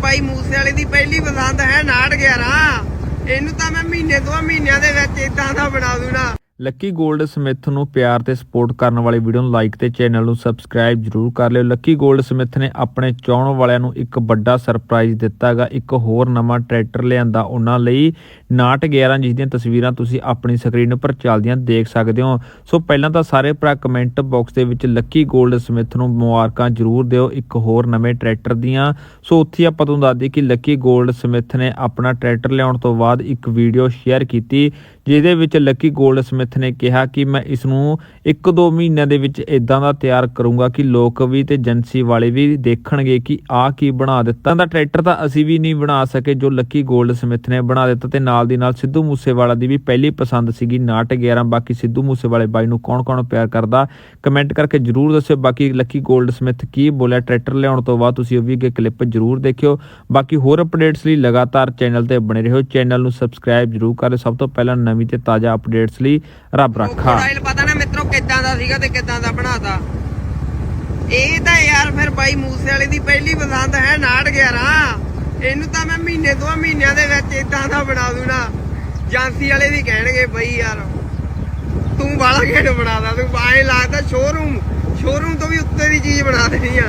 ਬਾਈ ਮੂਸੇ ਵਾਲੇ ਦੀ ਪਹਿਲੀ ਪਸੰਦ ਹੈ 911 ਇਹਨੂੰ ਤਾਂ ਮੈਂ ਮਹੀਨੇ ਦੋ ਮਹੀਨਿਆਂ ਦੇ ਵਿੱਚ ਇਦਾਂ ਦਾ ਬਣਾ ਦੂਣਾ ਲੱਕੀ ਗੋਲਡ ਸਮਿਥ ਨੂੰ ਪਿਆਰ ਤੇ ਸਪੋਰਟ ਕਰਨ ਵਾਲੀ ਵੀਡੀਓ ਨੂੰ ਲਾਈਕ ਤੇ ਚੈਨਲ ਨੂੰ ਸਬਸਕ੍ਰਾਈਬ ਜਰੂਰ ਕਰ ਲਿਓ। ਲੱਕੀ ਗੋਲਡ ਸਮਿਥ ਨੇ ਆਪਣੇ ਚਾਹਣ ਵਾਲਿਆਂ ਨੂੰ ਇੱਕ ਵੱਡਾ ਸਰਪ੍ਰਾਈਜ਼ ਦਿੱਤਾਗਾ ਇੱਕ ਹੋਰ ਨਵਾਂ ਟਰੈਕਟਰ ਲਿਆਂਦਾ। ਉਹਨਾਂ ਲਈ ਨਾਟ 11 ਜਿਸ ਦੀਆਂ ਤਸਵੀਰਾਂ ਤੁਸੀਂ ਆਪਣੀ ਸਕਰੀਨ ਉੱਪਰ ਚੱਲਦੀਆਂ ਦੇਖ ਸਕਦੇ ਹੋ। ਸੋ ਪਹਿਲਾਂ ਤਾਂ ਸਾਰੇ ਭਰਾ ਕਮੈਂਟ ਬਾਕਸ ਦੇ ਵਿੱਚ ਲੱਕੀ ਗੋਲਡ ਸਮਿਥ ਨੂੰ ਮੁਬਾਰਕਾਂ ਜਰੂਰ ਦਿਓ, ਇੱਕ ਹੋਰ ਨਵੇਂ ਟਰੈਕਟਰ ਦੀਆਂ। ਸੋ ਉੱਥੇ ਆਪਾਂ ਤੁਹਾਨੂੰ ਦੱਸ ਕਿ ਲੱਕੀ ਗੋਲਡ ਸਮਿਥ ਨੇ ਆਪਣਾ ਟਰੈਕਟਰ ਲਿਆਉਣ ਤੋਂ ਬਾਅਦ ਇੱਕ ਵੀਡੀਓ ਸ਼ੇਅਰ ਕੀਤੀ ਜਿਹਦੇ ਵਿੱਚ ਲੱਕੀ ਗੋਲਡ ਸਮਿਥ ਨੇ ਕਿਹਾ ਕਿ ਮੈਂ ਇਸ ਨੂੰ 1-2 ਮਹੀਨਿਆਂ ਦੇ ਵਿੱਚ ਇਦਾਂ ਦਾ ਤਿਆਰ ਕਰੂੰਗਾ ਕਿ ਲੋਕ ਵੀ ਤੇ ਏਜੰਸੀ ਵਾਲੇ ਵੀ ਦੇਖਣਗੇ ਕਿ ਆਹ ਕੀ ਬਣਾ ਦਿੱਤਾ। ਦਾ ਟਰੈਕਟਰ ਤਾਂ ਅਸੀਂ ਵੀ ਨਹੀਂ ਬਣਾ ਸਕੇ ਜੋ ਲੱਕੀ ਗੋਲਡ ਸਮਿਥ ਨੇ ਬਣਾ ਦਿੱਤਾ ਤੇ ਨਾਲ ਦੀ ਨਾਲ ਸਿੱਧੂ ਮੂਸੇਵਾਲਾ ਦੀ ਵੀ ਪਹਿਲੀ ਪਸੰਦ ਸੀਗੀ ਨਾਟ 11 ਬਾਕੀ ਸਿੱਧੂ ਮੂਸੇਵਾਲੇ ਬਾਈ ਨੂੰ ਕੌਣ-ਕੌਣ ਪਿਆਰ ਕਰਦਾ, ਕਮੈਂਟ ਕਰਕੇ ਜਰੂਰ ਦੱਸਿਓ। ਬਾਕੀ ਲੱਕੀ ਗੋਲਡ ਸਮਿਥ ਕੀ ਬੋਲਿਆ? ਟਰੈਕਟਰ ਲਿਆਉਣ ਤੋਂ ਬਾਅਦ ਤੁਸੀਂ ਉਹ ਵੀ ਅੱਗੇ ਕਲਿੱਪ ਜਰੂਰ ਦੇਖਿਓ। ਬਾਕੀ ਹੋਰ ਅਪਡੇਟਸ ਲਈ ਲਗਾਤਾਰ ਚੈਨਲ ਤੇ ਬਣੇ ਰਹੋ। ਚੈਨਲ ਨੂੰ ਸਬਸਕ੍ਰਾਈਬ ਜਰੂਰ ਕਰ ਸਭ ਤੋਂ ਪਹਿਲਾਂ ਨਵੀਂ ਤੇ ਤਾਜ਼ਾ ਅਪਡੇਟਸ ਲਈ ਰੱਬ ਰੱਖਾ। ਕ੍ਰੋਕੋਡਾਈਲ ਪਤਾ ਨਾ ਮਿੱਤਰੋ ਕਿੱਦਾਂ ਦਾ ਸੀਗਾ ਤੇ ਕਿੱਦਾਂ ਦਾ ਬਣਾਤਾ। ਇਹ ਤਾਂ ਯਾਰ ਫਿਰ ਬਾਈ ਮੂਸੇ ਵਾਲੇ ਦੀ ਪਹਿਲੀ ਪਸੰਦ ਹੈ 911 ਇਹਨੂੰ ਤਾਂ ਮੈਂ ਮਹੀਨੇ ਦੋ ਮਹੀਨਿਆਂ ਦੇ ਵਿੱਚ ਇਦਾਂ ਦਾ ਬਣਾ ਦੂਣਾ ਏਜੰਸੀ ਵਾਲੇ ਵੀ ਕਹਿਣਗੇ ਬਈ ਯਾਰ ਤੂੰ ਬਾਲਾ ਘੇੜ ਬਣਾਦਾ ਤੂੰ ਆਏ ਲੱਗਦਾ ਸ਼ੋਰੂਮ ਸ਼ੋਰੂਮ ਤੋਂ ਵੀ ਉੱਤੇ ਦੀ ਚੀਜ਼ ਬਣਾ ਦੇਣੀ ਆ।